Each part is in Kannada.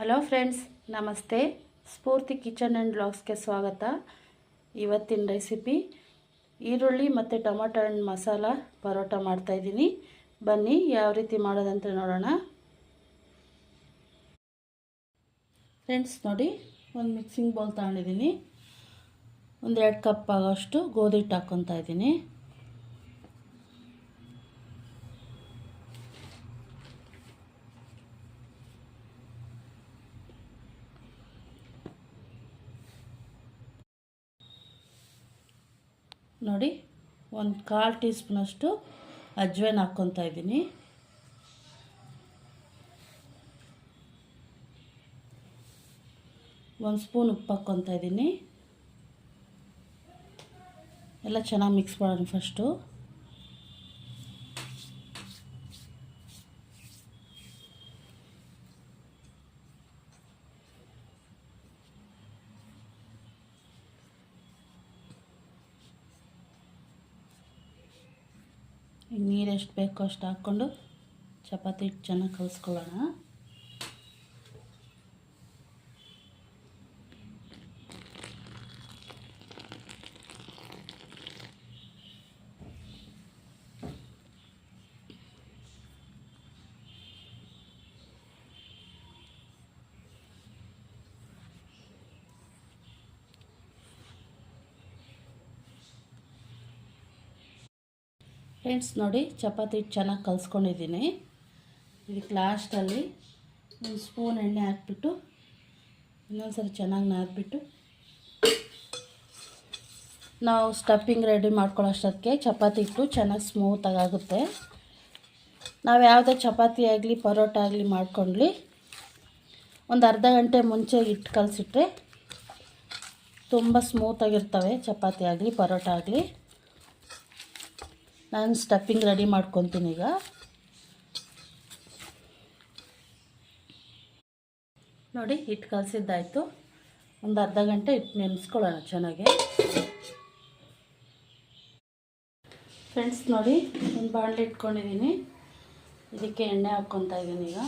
ಹಲೋ ಫ್ರೆಂಡ್ಸ್, ನಮಸ್ತೆ. ಸ್ಫೂರ್ತಿ ಕಿಚನ್ ಆ್ಯಂಡ್ ಬ್ಲಾಗ್ಸ್ಗೆ ಸ್ವಾಗತ. ಇವತ್ತಿನ ರೆಸಿಪಿ, ಈರುಳ್ಳಿ ಮತ್ತು ಟೊಮೊಟೊ ಹಣ್ಣು ಮಸಾಲ ಪರೋಟ ಮಾಡ್ತಾಯಿದ್ದೀನಿ ಬನ್ನಿ, ಯಾವ ರೀತಿ ಮಾಡೋದಂತ ನೋಡೋಣ. ಫ್ರೆಂಡ್ಸ್, ನೋಡಿ, ಒಂದು ಮಿಕ್ಸಿಂಗ್ ಬೌಲ್ ತಗೊಂಡಿದ್ದೀನಿ. ಒಂದೆರಡು ಕಪ್ ಆಗೋಷ್ಟು ಗೋಧಿ ಹಿಟ್ಟು ಹಾಕ್ಕೊತಾ ಇದ್ದೀನಿ. ನೋಡಿ, ಒಂದು ಕಾಲು ಟೀ ಸ್ಪೂನಷ್ಟು ಅಜ್ವೇನ್ ಹಾಕ್ಕೊತಾ ಇದ್ದೀನಿ. ಒಂದು ಸ್ಪೂನ್ ಉಪ್ಪು ಹಾಕ್ಕೊತಾ ಇದ್ದೀನಿ. ಎಲ್ಲ ಚೆನ್ನಾಗಿ ಮಿಕ್ಸ್ ಮಾಡೋಣ ಫಸ್ಟು ನೀರು ಎಷ್ಟು ಬೇಕೋ ಅಷ್ಟು ಹಾಕ್ಕೊಂಡು ಚಪಾತಿ ಚೆನ್ನಾಗಿ ಕಲಿಸ್ಕೊಳ್ಳೋಣ. ಫ್ರೆಂಡ್ಸ್ ನೋಡಿ, ಚಪಾತಿ ಚೆನ್ನಾಗಿ ಕಲಿಸ್ಕೊಂಡಿದ್ದೀನಿ. ಇದಕ್ಕೆ ಲಾಸ್ಟಲ್ಲಿ ಒಂದು ಸ್ಪೂನ್ ಎಣ್ಣೆ ಹಾಕ್ಬಿಟ್ಟು ಇನ್ನೊಂದು ಸರಿ ಚೆನ್ನಾಗಿ ನಾದ್ಬಿಟ್ಟು, ನಾವು ಸ್ಟಫಿಂಗ್ ರೆಡಿ ಮಾಡ್ಕೊಳ್ಳೋಷ್ಟಕ್ಕೆ ಚಪಾತಿ ಇಟ್ಟು ಚೆನ್ನಾಗಿ ಸ್ಮೂತಾಗಿ ಆಗುತ್ತೆ. ನಾವು ಯಾವುದೇ ಚಪಾತಿ ಆಗಲಿ, ಪರೋಟ ಆಗಲಿ ಮಾಡ್ಕೊಂಡ್ಲಿ, ಒಂದು ಅರ್ಧ ಗಂಟೆ ಮುಂಚೆ ಹಿಟ್ಟು ಕಲಸಿಟ್ರೆ ತುಂಬ ಸ್ಮೂತಾಗಿರ್ತವೆ ಚಪಾತಿ ಆಗಲಿ, ಪರೋಟ ಆಗಲಿ. ನಾನು ಸ್ಟಫಿಂಗ್ ರೆಡಿ ಮಾಡ್ಕೊತೀನಿ ಈಗ. ನೋಡಿ ಹಿಟ್ಟು ಕಲಸಿದ್ದಾಯಿತು. ಒಂದು ಅರ್ಧ ಗಂಟೆ ಹಿಟ್ಟು ನೆನೆಸ್ಕೊಳ್ಳೋಣ ಚೆನ್ನಾಗಿ. ಫ್ರೆಂಡ್ಸ್ ನೋಡಿ, ಒಂದು ಬಾಣಲೆ ಇಟ್ಕೊಂಡಿದ್ದೀನಿ ಇದಕ್ಕೆ ಎಣ್ಣೆ ಹಾಕ್ಕೊತಾ ಇದ್ದೀನಿ ಈಗ.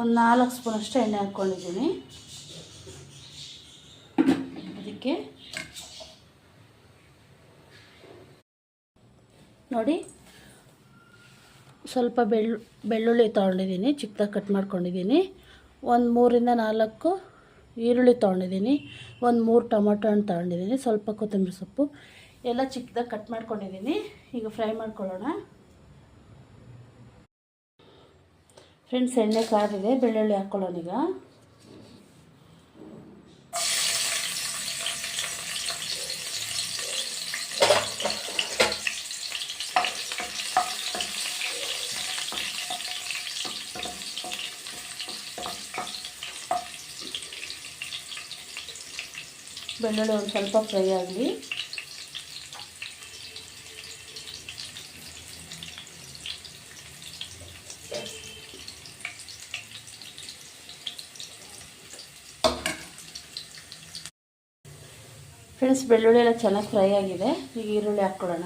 ಒಂದು ನಾಲ್ಕು ಸ್ಪೂನಷ್ಟು ಎಣ್ಣೆ ಹಾಕ್ಕೊಂಡಿದ್ದೀನಿ ಅದಕ್ಕೆ ನೋಡಿ. ಸ್ವಲ್ಪ ಬೆಳ್ಳು, ಬೆಳ್ಳುಳ್ಳಿ ತೊಗೊಂಡಿದ್ದೀನಿ, ಚಿಕ್ಕದಾಗಿ ಕಟ್ ಮಾಡ್ಕೊಂಡಿದ್ದೀನಿ. ಒಂದು ಮೂರಿಂದ ನಾಲ್ಕು ಈರುಳ್ಳಿ ತೊಗೊಂಡಿದ್ದೀನಿ. ಒಂದು ಮೂರು ಟೊಮೊಟೊ ಹಣ್ಣು ತೊಗೊಂಡಿದ್ದೀನಿ, ಸ್ವಲ್ಪ ಕೊತ್ತಂಬರಿ ಸೊಪ್ಪು. ಎಲ್ಲ ಚಿಕ್ಕದಾಗಿ ಕಟ್ ಮಾಡ್ಕೊಂಡಿದ್ದೀನಿ. ಈಗ ಫ್ರೈ ಮಾಡ್ಕೊಳ್ಳೋಣ. ಫ್ರೆಂಡ್ಸ್, ಎಣ್ಣೆ ಕಾರಿದೆ ಬೆಳ್ಳುಳ್ಳಿ ಹಾಕ್ಕೊಳ್ಳೋಣ ಈಗ. ಬೆಳ್ಳುಳ್ಳಿ ಒಂದು ಸ್ವಲ್ಪ ಫ್ರೈ ಆಗಲಿ. ಫ್ರೆಂಡ್ಸ್ ಬೆಳ್ಳುಳ್ಳಿ ಎಲ್ಲ ಚೆನ್ನಾಗಿ ಫ್ರೈ ಆಗಿದೆ. ಈಗ ಈರುಳ್ಳಿ ಹಾಕ್ಕೊಳ್ಳೋಣ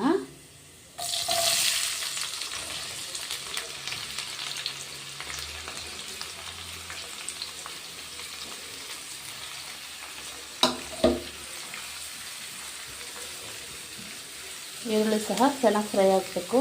ಈರುಳ್ಳಿ ಸಹ ಚೆನ್ನಾಗಿ ಫ್ರೈ ಆಗಬೇಕು.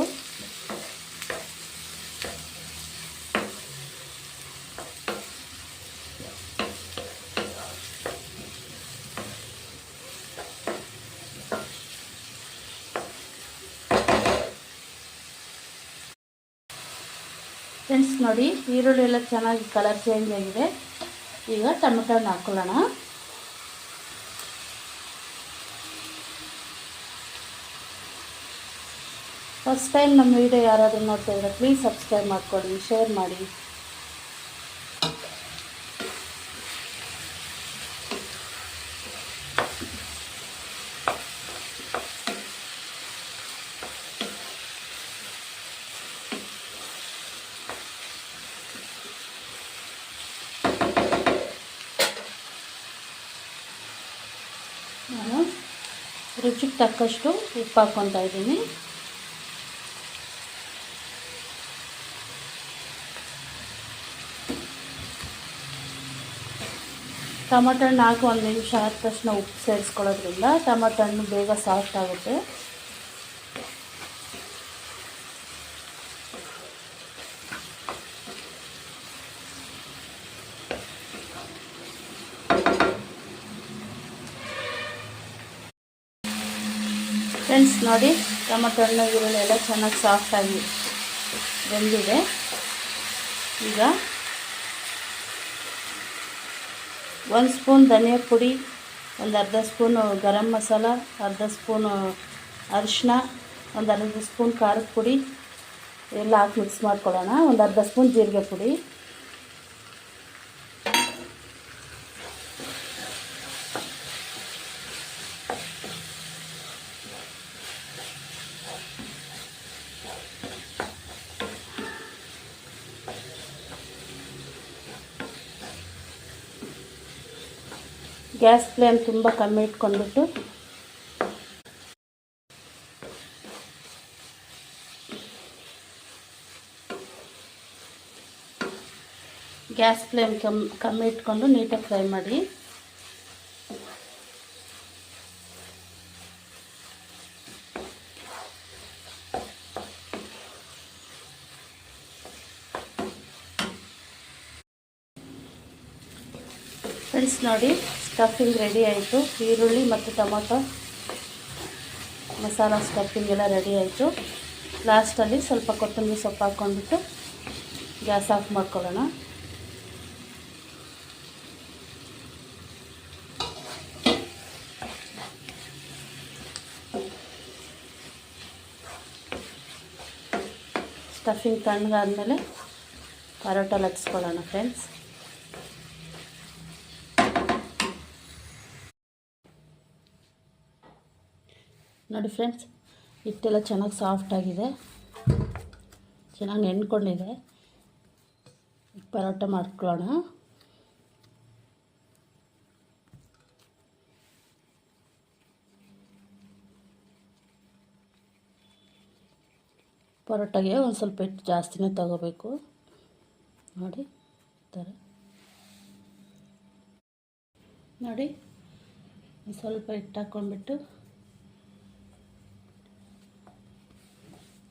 ಫ್ರೆಂಡ್ಸ್ ನೋಡಿ ಈರುಳ್ಳಿ ಎಲ್ಲ ಚೆನ್ನಾಗಿ ಕಲರ್ ಚೇಂಜ್ ಆಗಿದೆ. ಈಗ ಟೊಮೆಟೊ ಹಾಕ್ಕೊಳ್ಳೋಣ ಫಸ್ಟ್ ಟೈಮ್ ನಮ್ಮ ವಿಡಿಯೋ ಯಾರಾದರೂ ನೋಡ್ತಾ ಇದ್ರೆ ಪ್ಲೀಸ್ ಸಬ್ಸ್ಕ್ರೈಬ್ ಮಾಡಿಕೊಡಿ ಶೇರ್ ಮಾಡಿ ನಾನು ರುಚಿಗೆ ತಕ್ಕಷ್ಟು ಉಪ್ಪು ಹಾಕ್ಕೊತಾ ಇದ್ದೀನಿ ಟೊಮಟೊ ಹಣ್ಣು ಹಾಕಿ ಒಂದು ನಿಮಿಷ ಆದ ತಕ್ಷಣ ಉಪ್ಪು ಸೇರಿಸ್ಕೊಳ್ಳೋದ್ರಿಂದ ಟೊಮೊಟೊ ಹಣ್ಣು ಬೇಗ ಸಾಫ್ಟ್ ಆಗುತ್ತೆ. ಫ್ರೆಂಡ್ಸ್ ನೋಡಿ ಟೊಮೊಟೊ ಹಣ್ಣು ಈರುಳ್ಳಿ ಎಲ್ಲ ಚೆನ್ನಾಗಿ ಸಾಫ್ಟಾಗಿ ಬೆಂದಿದೆ. ಈಗ ಒಂದು ಸ್ಪೂನ್ ಧನಿಯಾ ಪುಡಿ, ಒಂದು ಅರ್ಧ ಸ್ಪೂನು ಗರಂ ಮಸಾಲ, ಅರ್ಧ ಸ್ಪೂನು ಅರಿಶಿನ ಒಂದು ಅರ್ಧ ಸ್ಪೂನ್ ಖಾರದ ಪುಡಿ, ಎಲ್ಲ ಹಾಕಿ ಮಿಕ್ಸ್ ಮಾಡ್ಕೊಳ್ಳೋಣ. ಒಂದು ಅರ್ಧ ಸ್ಪೂನ್ ಜೀರಿಗೆ ಪುಡಿ. ಗ್ಯಾಸ್ ಫ್ಲೇಮ್ ತುಂಬ ಕಮ್ಮಿ ಇಟ್ಕೊಂಡ್ಬಿಟ್ಟು ಗ್ಯಾಸ್ ಫ್ಲೇಮ್ ಕಮ್, ಕಮ್ಮಿ ಇಟ್ಕೊಂಡು ನೀಟಾಗಿ ಫ್ರೈ ಮಾಡಿ. ಫ್ರೆಂಡ್ಸ್ ನೋಡಿ ಸ್ಟಫಿಂಗ್ ರೆಡಿ ಆಯಿತು. ಈರುಳ್ಳಿ ಮತ್ತು ಟೊಮೊಟೊ ಮಸಾಲ ಸ್ಟಫಿಂಗ್ ಎಲ್ಲ ರೆಡಿ ಆಯಿತು. ಲಾಸ್ಟಲ್ಲಿ ಸ್ವಲ್ಪ ಕೊತ್ತಂಬರಿ ಸೊಪ್ಪು ಹಾಕ್ಕೊಂಡ್ಬಿಟ್ಟು ಗ್ಯಾಸ್ ಆಫ್ ಮಾಡ್ಕೊಳ್ಳೋಣ. ಸ್ಟಫಿಂಗ್ ತಣ್ಣಗಾದ್ಮೇಲೆ ಪರೋಟ ಲಟ್ಸ್ಕೊಳ್ಳೋಣ ಫ್ರೆಂಡ್ಸ್ ನೋಡಿ ಫ್ರೆಂಡ್ಸ್, ಹಿಟ್ಟೆಲ್ಲ ಚೆನ್ನಾಗಿ ಸಾಫ್ಟಾಗಿದೆ ಚೆನ್ನಾಗಿ ನೆನ್ಕೊಂಡಿದೆ. ಪರೋಟ ಮಾಡ್ಕೊಳ್ಳೋಣ. ಪರೋಟಾಗೆ ಒಂದು ಸ್ವಲ್ಪ ಹಿಟ್ಟು ಜಾಸ್ತಿನೇ ತಗೋಬೇಕು. ನೋಡಿ ಥರ ನೋಡಿ ಸ್ವಲ್ಪ ಹಿಟ್ಟು ಹಾಕ್ಕೊಂಡ್ಬಿಟ್ಟು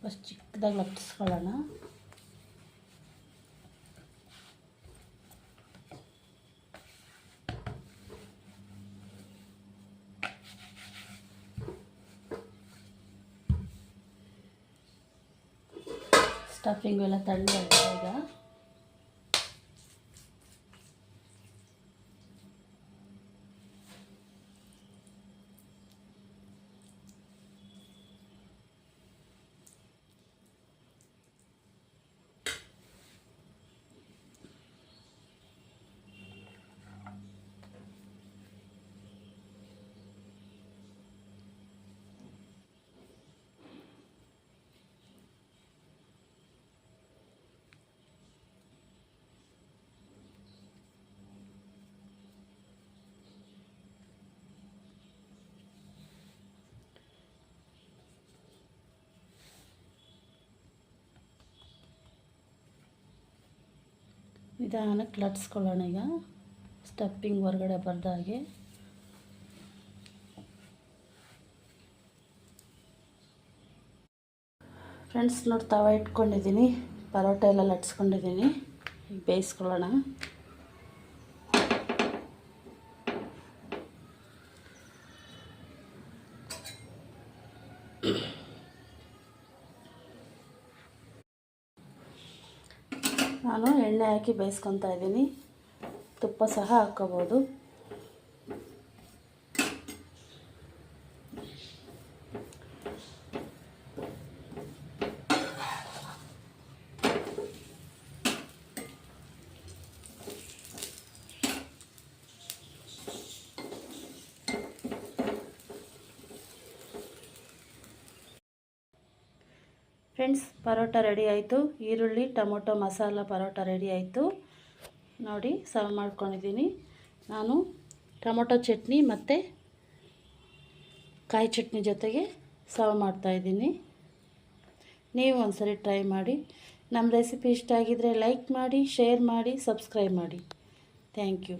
ಫಸ್ಟ್ ಚಿಕ್ಕದಾಗಿ ಲಟ್ಟಿಸ್ಕೊಳ್ಳೋಣ. ಸ್ಟಫಿಂಗ್ ಎಲ್ಲ ತಣ್ಣಗಾಗಿದೆ ಈಗ. ನಿಧಾನಕ್ಕೆ ಲಟ್ಸ್ಕೊಳ್ಳೋಣ ಈಗ. ಸ್ಟಪ್ಪಿಂಗ್ ಹೊರಗಡೆ ಬರ್ದಾಗೆ ಫ್ರೆಂಡ್ಸ್ ನೋಡಿ ತವ ಇಟ್ಕೊಂಡಿದ್ದೀನಿ. ಪರೋಟ ಎಲ್ಲ ಲಟ್ಸ್ಕೊಂಡಿದ್ದೀನಿ. ಈಗ ಬೇಯಿಸ್ಕೊಳ್ಳೋಣ. ನಾನು ಎಣ್ಣೆ ಹಾಕಿ ಬೇಯಿಸ್ಕೊತಾ ಇದ್ದೀನಿ. ತುಪ್ಪ ಸಹ ಹಾಕ್ಕೋಬೋದು. ಫ್ರೆಂಡ್ಸ್ ಪರೋಟ ರೆಡಿ ಆಯಿತು. ಈರುಳ್ಳಿ, ಟೊಮೊಟೊ, ಮಸಾಲ ಪರೋಟ ರೆಡಿ ಆಯಿತು. ನೋಡಿ, ಸರ್ವ್ ಮಾಡ್ಕೊಂಡಿದ್ದೀನಿ. ನಾನು ಟೊಮೊಟೊ ಚಟ್ನಿ ಮತ್ತು ಕಾಯಿ ಚಟ್ನಿ ಜೊತೆಗೆ ಸರ್ವ್ ಮಾಡ್ತಾಯಿದ್ದೀನಿ ನೀವು ಒಂದ್ಸರಿ ಟ್ರೈ ಮಾಡಿ. ನಮ್ಮ ರೆಸಿಪಿ ಇಷ್ಟ ಆಗಿದರೆ ಲೈಕ್ ಮಾಡಿ, ಶೇರ್ ಮಾಡಿ, ಸಬ್ಸ್ಕ್ರೈಬ್ ಮಾಡಿ. Thank you.